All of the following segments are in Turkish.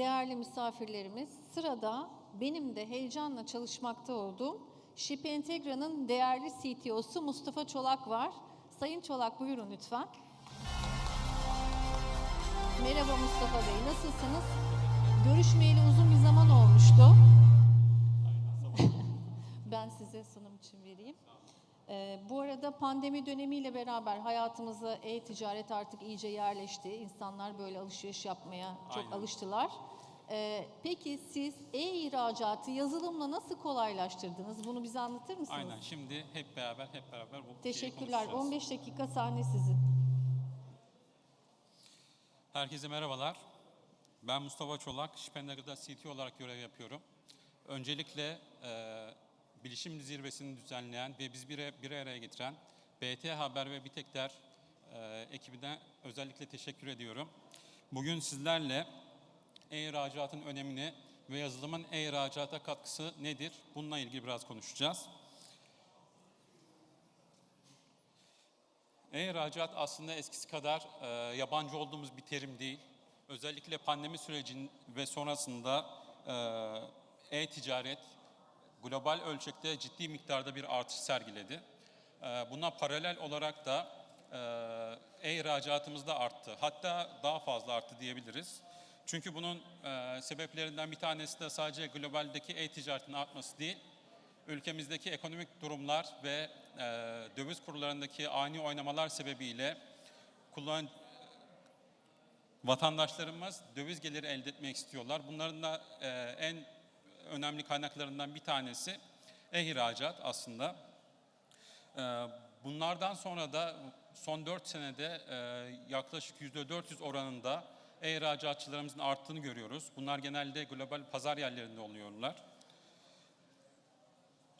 değerli misafirlerimiz, sırada benim de heyecanla çalışmakta olduğum Şip Integra'nın değerli CTO'su Mustafa Çolak var. Sayın Çolak buyurun lütfen. Merhaba Mustafa Bey, nasılsınız? Görüşmeyeli uzun bir zaman olmuştu. ben size sunum için vereyim. Ee, bu arada pandemi dönemiyle beraber hayatımıza e-ticaret artık iyice yerleşti. İnsanlar böyle alışveriş yapmaya çok Aynen. alıştılar. Ee, peki siz e-ihracatı yazılımla nasıl kolaylaştırdınız? Bunu bize anlatır mısınız? Aynen. Şimdi hep beraber hep beraber bu şeyi Teşekkürler. konuşacağız. 15 dakika sahne sizin. Herkese merhabalar. Ben Mustafa Çolak. Şipenler'de CTO olarak görev yapıyorum. Öncelikle e, bilişim zirvesini düzenleyen ve biz bir, bir araya getiren BT Haber ve Bitekler e, ekibine özellikle teşekkür ediyorum. Bugün sizlerle e-ihracatın önemini ve yazılımın e-ihracata katkısı nedir? Bununla ilgili biraz konuşacağız. E-ihracat aslında eskisi kadar e, yabancı olduğumuz bir terim değil. Özellikle pandemi sürecinin ve sonrasında e, e-ticaret global ölçekte ciddi miktarda bir artış sergiledi. E, buna paralel olarak da e-ihracatımız da arttı. Hatta daha fazla arttı diyebiliriz. Çünkü bunun e, sebeplerinden bir tanesi de sadece globaldeki e-ticaretin artması değil, ülkemizdeki ekonomik durumlar ve e, döviz kurlarındaki ani oynamalar sebebiyle kullan vatandaşlarımız döviz geliri elde etmek istiyorlar. Bunların da e, en önemli kaynaklarından bir tanesi e-ihracat aslında. E, bunlardan sonra da son 4 senede e, yaklaşık %400 oranında e-ihracatçılarımızın arttığını görüyoruz. Bunlar genelde global pazar yerlerinde oluyorlar.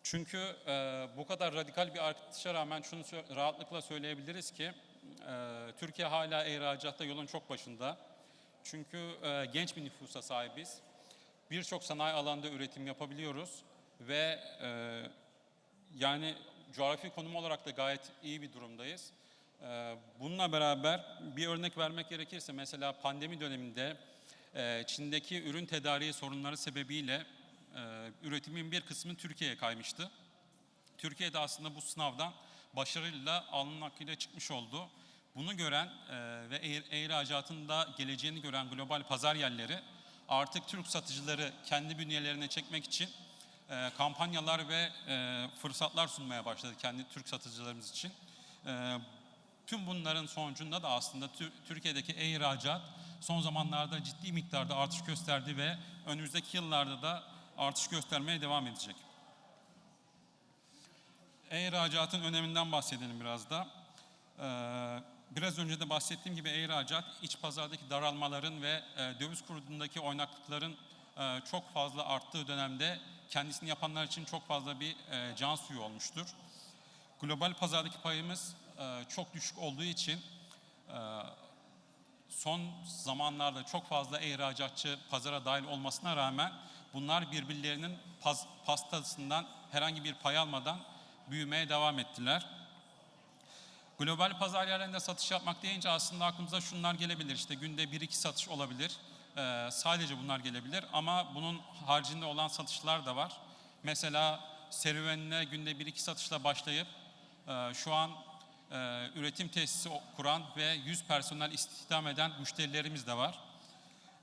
Çünkü e, bu kadar radikal bir artışa rağmen şunu rahatlıkla söyleyebiliriz ki e, Türkiye hala ihracatta yolun çok başında. Çünkü e, genç bir nüfusa sahibiz. Birçok sanayi alanda üretim yapabiliyoruz ve e, yani coğrafi konum olarak da gayet iyi bir durumdayız. E, bununla beraber bir örnek vermek gerekirse mesela pandemi döneminde e, Çin'deki ürün tedariği sorunları sebebiyle e, üretimin bir kısmı Türkiye'ye kaymıştı. Türkiye'de aslında bu sınavdan başarıyla alnın hakkıyla çıkmış oldu. Bunu gören e, ve ihracatın da geleceğini gören global pazar yerleri artık Türk satıcıları kendi bünyelerine çekmek için kampanyalar ve fırsatlar sunmaya başladı kendi Türk satıcılarımız için. Tüm bunların sonucunda da aslında Tür- Türkiye'deki e-ihracat son zamanlarda ciddi miktarda artış gösterdi ve önümüzdeki yıllarda da artış göstermeye devam edecek. E-ihracatın öneminden bahsedelim biraz da. Ee, biraz önce de bahsettiğim gibi e-ihracat iç pazardaki daralmaların ve e, döviz kurundaki oynaklıkların e, çok fazla arttığı dönemde kendisini yapanlar için çok fazla bir e, can suyu olmuştur. Global pazardaki payımız çok düşük olduğu için e, son zamanlarda çok fazla ihracatçı pazara dahil olmasına rağmen bunlar birbirlerinin pas- pastasından herhangi bir pay almadan büyümeye devam ettiler. Global pazar yerlerinde satış yapmak deyince aslında aklımıza şunlar gelebilir. İşte günde 1-2 satış olabilir. Ee, sadece bunlar gelebilir ama bunun haricinde olan satışlar da var. Mesela serüvenine günde 1-2 satışla başlayıp e, şu an e, üretim tesisi kuran ve 100 personel istihdam eden müşterilerimiz de var.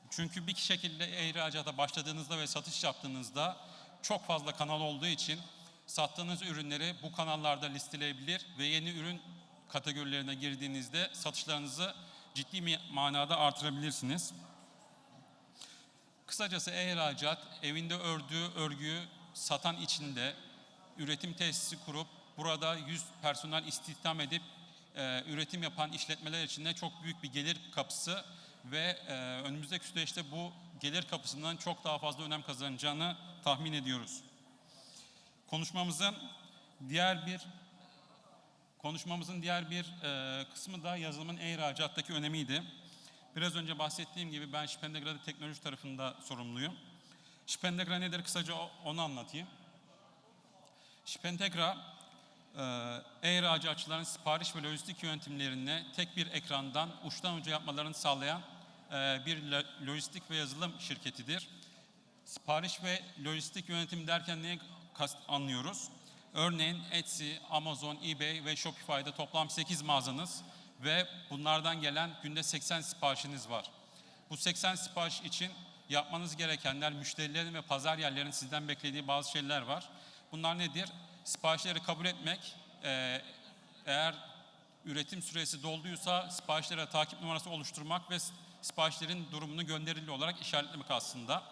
Çünkü bir şekilde ihracata başladığınızda ve satış yaptığınızda çok fazla kanal olduğu için sattığınız ürünleri bu kanallarda listeleyebilir ve yeni ürün kategorilerine girdiğinizde satışlarınızı ciddi manada artırabilirsiniz. Kısacası e-ihracat evinde ördüğü örgüyü satan içinde üretim tesisi kurup burada 100 personel istihdam edip e, üretim yapan işletmeler için de çok büyük bir gelir kapısı ve e, önümüzdeki süreçte bu gelir kapısından çok daha fazla önem kazanacağını tahmin ediyoruz. Konuşmamızın diğer bir konuşmamızın diğer bir e, kısmı da yazılımın e-ihracattaki önemiydi. Biraz önce bahsettiğim gibi ben Şipendegra'da teknoloji tarafında sorumluyum. Şipendegra nedir kısaca onu anlatayım. Şipentegra e, e-ihracatçıların sipariş ve lojistik yönetimlerini tek bir ekrandan uçtan uca yapmalarını sağlayan e, bir lo- lojistik ve yazılım şirketidir. Sipariş ve lojistik yönetim derken neye kast anlıyoruz? Örneğin Etsy, Amazon, eBay ve Shopify'da toplam 8 mağazanız ve bunlardan gelen günde 80 siparişiniz var. Bu 80 sipariş için yapmanız gerekenler, müşterilerin ve pazar yerlerinin sizden beklediği bazı şeyler var. Bunlar nedir? Siparişleri kabul etmek, eee, eğer üretim süresi dolduysa siparişlere takip numarası oluşturmak ve siparişlerin durumunu gönderili olarak işaretlemek aslında.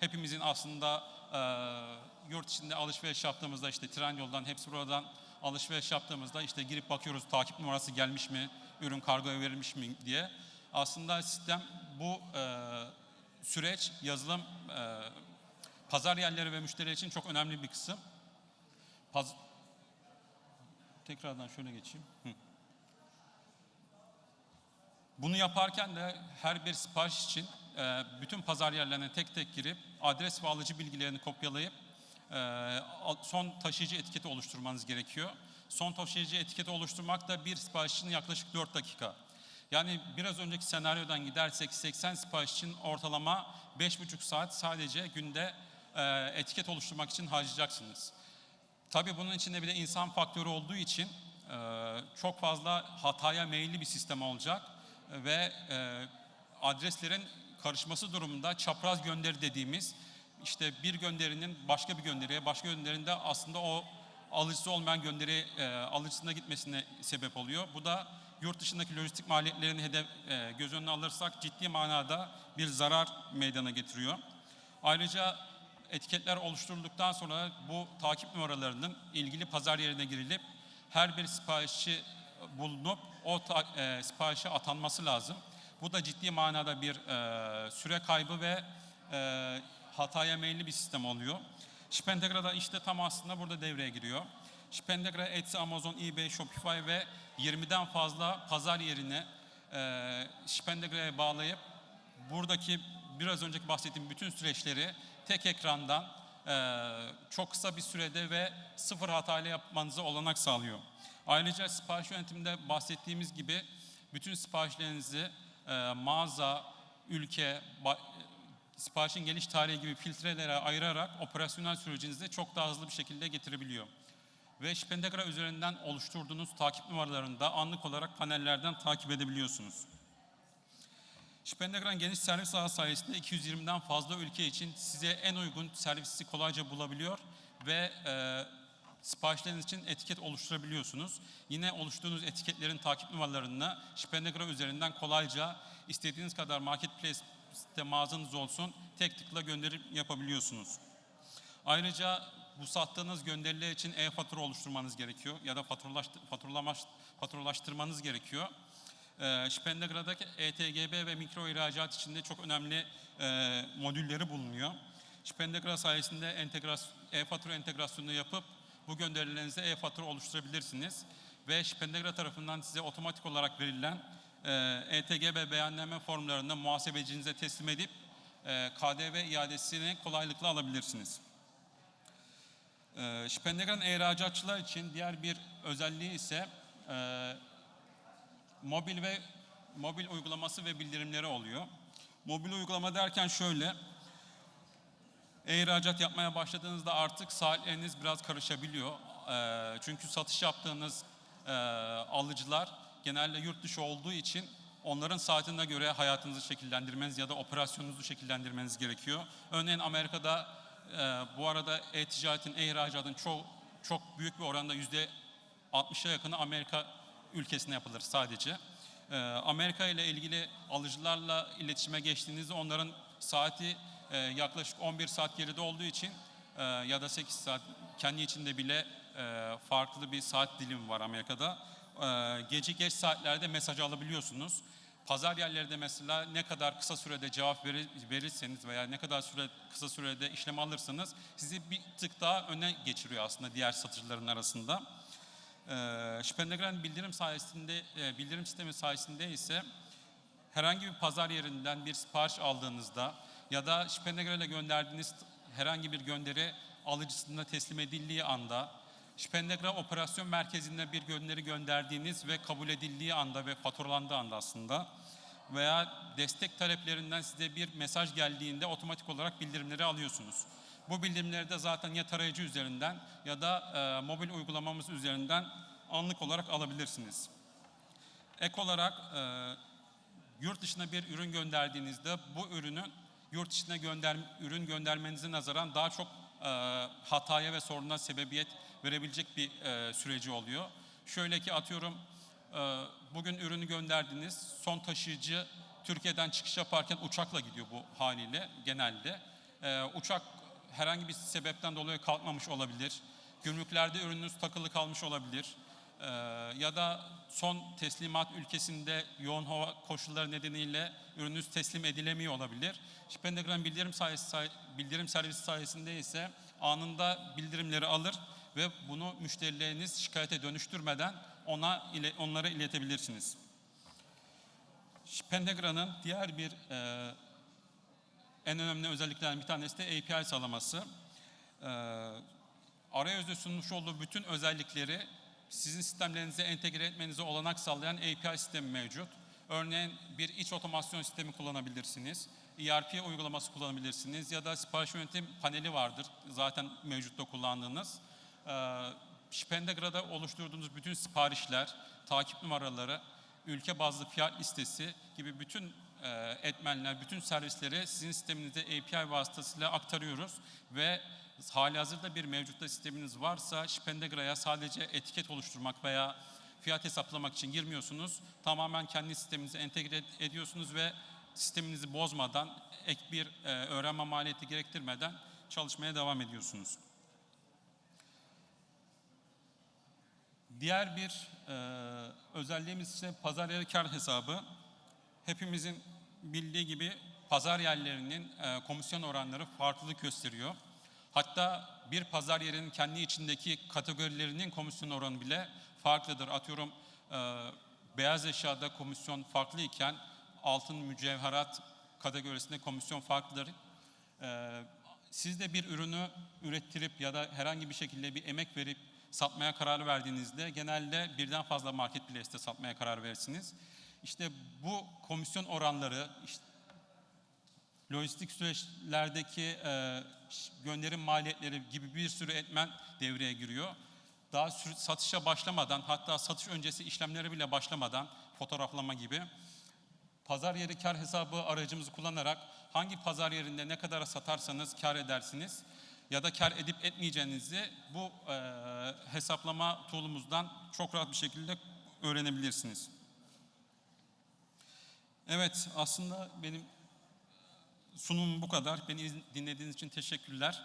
Hepimizin aslında eee, yurt içinde alışveriş yaptığımızda işte Trendyol'dan hepsi buradan alışveriş yaptığımızda işte girip bakıyoruz takip numarası gelmiş mi, ürün kargoya verilmiş mi diye. Aslında sistem bu eee, süreç yazılım eee, pazar yerleri ve müşteriler için çok önemli bir kısım. Paz- Tekrardan şöyle geçeyim. Hı. Bunu yaparken de her bir sipariş için e, bütün pazar yerlerine tek tek girip adres ve alıcı bilgilerini kopyalayıp e, son taşıyıcı etiketi oluşturmanız gerekiyor. Son taşıyıcı etiketi oluşturmak da bir sipariş için yaklaşık 4 dakika. Yani biraz önceki senaryodan gidersek 80 sipariş için ortalama 5,5 saat sadece günde e, etiket oluşturmak için harcayacaksınız. Tabii bunun içinde bir de insan faktörü olduğu için e, çok fazla hataya meyilli bir sistem olacak ve e, adreslerin karışması durumunda çapraz gönderi dediğimiz işte bir gönderinin başka bir gönderiye, başka gönderinde aslında o alıcısı olmayan gönderi e, alıcısına gitmesine sebep oluyor. Bu da yurt dışındaki lojistik maliyetlerini hedef göz önüne alırsak ciddi manada bir zarar meydana getiriyor. Ayrıca etiketler oluşturulduktan sonra bu takip numaralarının ilgili pazar yerine girilip her bir siparişçi bulunup o ta, e, siparişe atanması lazım. Bu da ciddi manada bir e, süre kaybı ve e, hataya meyilli bir sistem oluyor. Shipentegra da işte tam aslında burada devreye giriyor. Shipentegra, Etsy, Amazon, eBay, Shopify ve 20'den fazla pazar yerine e, Shipentegra'ya bağlayıp buradaki biraz önceki bahsettiğim bütün süreçleri tek ekrandan eee, çok kısa bir sürede ve sıfır hatayla yapmanıza olanak sağlıyor. Ayrıca sipariş yönetiminde bahsettiğimiz gibi bütün siparişlerinizi eee, mağaza, ülke, ba- siparişin geliş tarihi gibi filtrelere ayırarak operasyonel sürecinizi çok daha hızlı bir şekilde getirebiliyor. Ve Shipentegra üzerinden oluşturduğunuz takip numaralarını da anlık olarak panellerden takip edebiliyorsunuz. Spendegram geniş servis ağı sayesinde 220'den fazla ülke için size en uygun servisi kolayca bulabiliyor ve e, siparişleriniz için etiket oluşturabiliyorsunuz. Yine oluşturduğunuz etiketlerin takip numaralarını Spendegram üzerinden kolayca istediğiniz kadar marketplace'te mağazanız olsun tek tıkla gönderip yapabiliyorsunuz. Ayrıca bu sattığınız gönderiler için e-fatura oluşturmanız gerekiyor ya da faturalaştı- faturalamaş- faturalaştırmanız gerekiyor. E, Spendegra'daki ETGB ve mikro ihracat içinde çok önemli e, modülleri bulunuyor. Spendegra sayesinde e-fatura entegrasyonunu yapıp bu gönderilerinize e-fatura oluşturabilirsiniz. Ve Spendegra tarafından size otomatik olarak verilen e, ETGB beyanname formlarını muhasebecinize teslim edip e, KDV iadesini kolaylıkla alabilirsiniz. E, Spendegra'nın ihracatçılar için diğer bir özelliği ise e, mobil ve mobil uygulaması ve bildirimleri oluyor. Mobil uygulama derken şöyle, e-ihracat yapmaya başladığınızda artık saatleriniz biraz karışabiliyor. Ee, çünkü satış yaptığınız e, alıcılar genelde yurt dışı olduğu için onların saatine göre hayatınızı şekillendirmeniz ya da operasyonunuzu şekillendirmeniz gerekiyor. Örneğin Amerika'da e, bu arada e-ticaretin, e-ihracatın çok çok büyük bir oranda yüzde 60'a yakını Amerika ülkesine yapılır sadece. Ee, Amerika ile ilgili alıcılarla iletişime geçtiğinizde onların saati e, yaklaşık 11 saat geride olduğu için e, ya da 8 saat kendi içinde bile e, farklı bir saat dilimi var Amerika'da. Gece geç saatlerde mesaj alabiliyorsunuz. Pazar yerlerinde mesela ne kadar kısa sürede cevap verir, verirseniz veya ne kadar süre kısa sürede işlem alırsanız sizi bir tık daha öne geçiriyor aslında diğer satıcıların arasında. Ee, Spendegram bildirim sayesinde, e, bildirim sistemi sayesinde ise herhangi bir pazar yerinden bir sipariş aldığınızda ya da ile gönderdiğiniz herhangi bir gönderi alıcısına teslim edildiği anda Spendegram operasyon merkezine bir gönderi gönderdiğiniz ve kabul edildiği anda ve faturalandığı anda aslında veya destek taleplerinden size bir mesaj geldiğinde otomatik olarak bildirimleri alıyorsunuz. Bu bildirimleri de zaten ya tarayıcı üzerinden ya da e, mobil uygulamamız üzerinden anlık olarak alabilirsiniz. Ek olarak e, yurt dışına bir ürün gönderdiğinizde bu ürünün yurt dışına gönder, ürün göndermenize nazaran daha çok e, hataya ve soruna sebebiyet verebilecek bir e, süreci oluyor. Şöyle ki atıyorum e, bugün ürünü gönderdiniz, son taşıyıcı Türkiye'den çıkış yaparken uçakla gidiyor bu haliyle genelde. E, uçak herhangi bir sebepten dolayı kalkmamış olabilir. Gümrüklerde ürününüz takılı kalmış olabilir. Ee, ya da son teslimat ülkesinde yoğun hava koşulları nedeniyle ürününüz teslim edilemiyor olabilir. Pendagram bildirim, sayesi, say- bildirim servisi sayesinde ise anında bildirimleri alır ve bunu müşterileriniz şikayete dönüştürmeden ona ile, onlara iletebilirsiniz. Pendagra'nın diğer bir e, en önemli özelliklerinden bir tanesi de API sağlaması. Ee, arayüzde sunmuş olduğu bütün özellikleri sizin sistemlerinize entegre etmenize olanak sağlayan API sistemi mevcut. Örneğin bir iç otomasyon sistemi kullanabilirsiniz. ERP uygulaması kullanabilirsiniz ya da sipariş yönetim paneli vardır zaten mevcutta kullandığınız. Ee, Pendagra'da oluşturduğunuz bütün siparişler, takip numaraları, ülke bazlı fiyat listesi gibi bütün etmenler, bütün servisleri sizin sisteminize API vasıtasıyla aktarıyoruz ve hali hazırda bir mevcutta sisteminiz varsa Spendegra'ya sadece etiket oluşturmak veya fiyat hesaplamak için girmiyorsunuz. Tamamen kendi sisteminize entegre ed- ediyorsunuz ve sisteminizi bozmadan, ek bir e, öğrenme maliyeti gerektirmeden çalışmaya devam ediyorsunuz. Diğer bir e, özelliğimiz ise pazar yeri kar hesabı. Hepimizin bildiği gibi pazar yerlerinin e, komisyon oranları farklılık gösteriyor. Hatta bir pazar yerinin kendi içindeki kategorilerinin komisyon oranı bile farklıdır. Atıyorum e, beyaz eşyada komisyon farklı iken altın mücevherat kategorisinde komisyon farklıdır. Ee, siz de bir ürünü ürettirip ya da herhangi bir şekilde bir emek verip satmaya karar verdiğinizde genelde birden fazla marketplace'te satmaya karar verirsiniz. İşte bu komisyon oranları, işte lojistik süreçlerdeki e, gönderim maliyetleri gibi bir sürü etmen devreye giriyor. Daha satışa başlamadan hatta satış öncesi işlemlere bile başlamadan fotoğraflama gibi pazar yeri kar hesabı aracımızı kullanarak hangi pazar yerinde ne kadara satarsanız kar edersiniz ya da kar edip etmeyeceğinizi bu e, hesaplama tool'umuzdan çok rahat bir şekilde öğrenebilirsiniz. Evet aslında benim sunumum bu kadar. Beni iz- dinlediğiniz için teşekkürler.